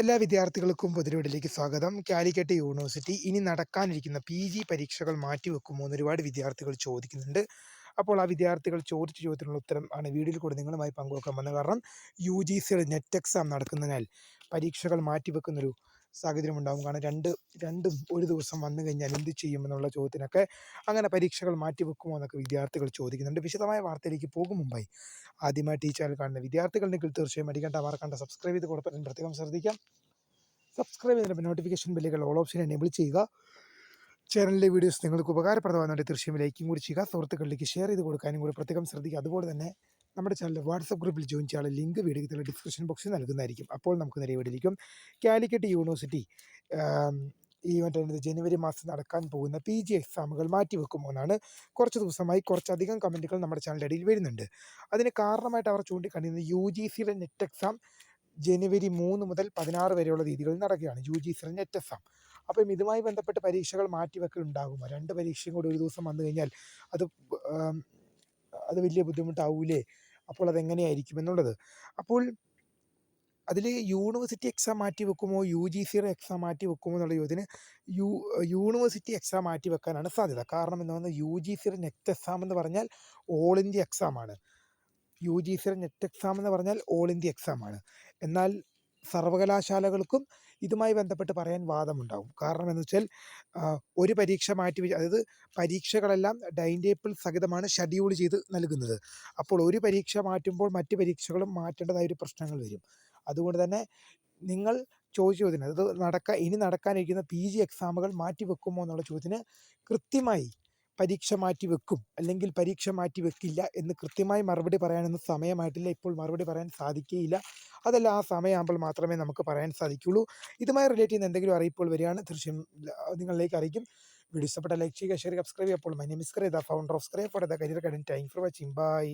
എല്ലാ വിദ്യാർത്ഥികൾക്കും പൊതുവിടിലേക്ക് സ്വാഗതം. കാലിക്കറ്റ് യൂണിവേഴ്സിറ്റി ഇനി നടക്കാനിരിക്കുന്ന പി ജി പരീക്ഷകൾ മാറ്റിവെക്കുമോ എന്ന് ഒരുപാട് വിദ്യാർത്ഥികൾ ചോദിക്കുന്നുണ്ട്. അപ്പോൾ ആ വിദ്യാർത്ഥികൾ ചോദിച്ച ചോദ്യത്തിനുള്ള ഉത്തരം ആണ് വീഡിയോയിൽ കൂടെ നിങ്ങളുമായി പങ്കുവെക്കാൻ വന്നത്. കാരണം യു ജി സിയുടെ നെറ്റ് എക്സാം നടക്കുന്നതിനാൽ പരീക്ഷകൾ മാറ്റിവെക്കുന്നൊരു സാഹചര്യം ഉണ്ടാകും. കാരണം രണ്ട് രണ്ടും ഒരു ദിവസം വന്നു കഴിഞ്ഞാൽ എന്ത് ചെയ്യുമെന്നുള്ള ചോദ്യത്തിനൊക്കെ അങ്ങനെ പരീക്ഷകൾ മാറ്റിവെക്കുമോ എന്നൊക്കെ വിദ്യാർത്ഥികൾ ചോദിക്കുന്നുണ്ട്. വിശദമായ വാർത്തയിലേക്ക് പോകും മുമ്പായി. ആദ്യമായിട്ട് ഈ ചാനൽ കാണുന്ന വിദ്യാർത്ഥികളുണ്ടെങ്കിൽ തീർച്ചയായും അടിക്കേണ്ട മറക്കണ്ട. സബ്സ്ക്രൈബ് ചെയ്ത് കൊടുത്തിട്ട് പ്രത്യേകം ശ്രദ്ധിക്കാം. സബ്സ്ക്രൈബ് ചെയ്തിട്ട് നോട്ടിഫിക്കേഷൻ ബില്ലുകൾ ഓൾ ഓപ്ഷൻ എനേബിൾ ചെയ്യുക. ചാനലിലെ വീഡിയോസ് നിങ്ങൾക്ക് ഉപകാരപ്രദമാകുന്നുണ്ട് തീർച്ചയായും ലൈക്കും കൂടി ചെയ്യുക. സുഹൃത്തുക്കളിലേക്ക് ഷെയർ ചെയ്ത് കൊടുക്കാനും കൂടി പ്രത്യേകം ശ്രദ്ധിക്കുക. അതുപോലെ തന്നെ നമ്മുടെ ചാനൽ വാട്സപ്പ് ഗ്രൂപ്പിൽ ജോയിൻ ചെയ്യാനുള്ള ലിങ്ക് വീഡിയോയുടെ ഡിസ്ക്രിപ്ഷൻ ബോക്സിൽ നൽകുന്നതായിരിക്കും. അപ്പോൾ നമുക്ക് നേരെ വീഡിയോയിലേക്കും കാലിക്കറ്റ് യൂണിവേഴ്സിറ്റി ഈ മറ്റേ ജനുവരി മാസം നടക്കാൻ പോകുന്ന പി ജി എക്സാമുകൾ മാറ്റിവെക്കുമോ എന്നാണ് കുറച്ച് ദിവസമായി കുറച്ചധികം കമന്റുകൾ നമ്മുടെ ചാനലിന്റെ ഇടയിൽ വരുന്നുണ്ട്. അതിന് കാരണമായിട്ട് അവർ ചൂണ്ടിക്കാണിക്കുന്നത് യു ജി സിയുടെ നെറ്റ് എക്സാം ജനുവരി മൂന്ന് മുതൽ പതിനാറ് വരെയുള്ള രീതികളിൽ നടക്കുകയാണ് യു ജി സിയുടെ നെറ്റ് എക്സാം അപ്പം ഇതുമായി ബന്ധപ്പെട്ട് പരീക്ഷകൾ മാറ്റിവെക്കലുണ്ടാകുമോ രണ്ട് പരീക്ഷയും കൂടി ഒരു ദിവസം വന്നു കഴിഞ്ഞാൽ അത് അത് വലിയ ബുദ്ധിമുട്ടാവൂലേ? അപ്പോൾ അതെങ്ങനെയായിരിക്കും എന്നുള്ളത്. അപ്പോൾ അതിൽ യൂണിവേഴ്സിറ്റി എക്സാം മാറ്റി വെക്കുമോ? യു ജി സിയുടെ എക്സാം മാറ്റി വെക്കുമോ എന്നുള്ള ചോദ്യത്തിന് യു യൂണിവേഴ്സിറ്റി എക്സാം മാറ്റി വെക്കാനാണ് സാധ്യത. കാരണം എന്ന് പറഞ്ഞാൽ യു ജി സിയുടെ നെറ്റ് എക്സാം എന്ന് പറഞ്ഞാൽ ഓൾ ഇന്ത്യ എക്സാമാണ് യു ജി സിയുടെ നെറ്റ് എക്സാം എന്ന് പറഞ്ഞാൽ ഓൾ ഇന്ത്യ എക്സാമാണ് എന്നാൽ സർവകലാശാലകൾക്കും ഇതുമായി ബന്ധപ്പെട്ട് പറയാൻ വാദമുണ്ടാകും കാരണം എന്ന് വെച്ചാൽ ഒരു പരീക്ഷ മാറ്റി അതായത് പരീക്ഷകളെല്ലാം ഡൈൻ ടേബിൾ സഹിതമാണ് ഷെഡ്യൂൾ ചെയ്ത് നൽകുന്നത്. അപ്പോൾ ഒരു പരീക്ഷ മാറ്റുമ്പോൾ മറ്റ് പരീക്ഷകളും മാറ്റേണ്ടതായ ഒരു പ്രശ്നങ്ങൾ വരും. അതുകൊണ്ട് തന്നെ നിങ്ങൾ ചോദിച്ച ചോദ്യത്തിന് അത് നടക്കാൻ ഇനി നടക്കാനിരിക്കുന്ന പി ജി എക്സാമുകൾ മാറ്റി വെക്കുമോ എന്നുള്ള ചോദ്യത്തിന് കൃത്യമായി പരീക്ഷ മാറ്റി വെക്കും. അല്ലെങ്കിൽ പരീക്ഷ മാറ്റി വെക്കില്ല എന്ന് കൃത്യമായി മറുപടി പറയാനൊന്നും സമയമായിട്ടില്ല. ഇപ്പോൾ മറുപടി പറയാൻ സാധിക്കുകയില്ല അതല്ല ആ സമയമാകുമ്പോൾ മാത്രമേ നമുക്ക് പറയാൻ സാധിക്കുകയുള്ളൂ ഇതുമായി റിലേറ്റ് ചെയ്യുന്ന എന്തെങ്കിലും അറിയിപ്പോൾ വരികയാണ് തീർച്ചയായും നിങ്ങളിലേക്ക് അറിയിക്കും. വീഡിയോ ഇഷ്ടപ്പെട്ട ലൈക്ക് ചെയ്യുക ഷെയർ സബ്സ്ക്രൈബ് ചെയ്യുക. അപ്പോൾ my name is founder of സ്ക്രേ for the career കടൻ ടൈം ഫോർ വാച്ചിങ് ബൈ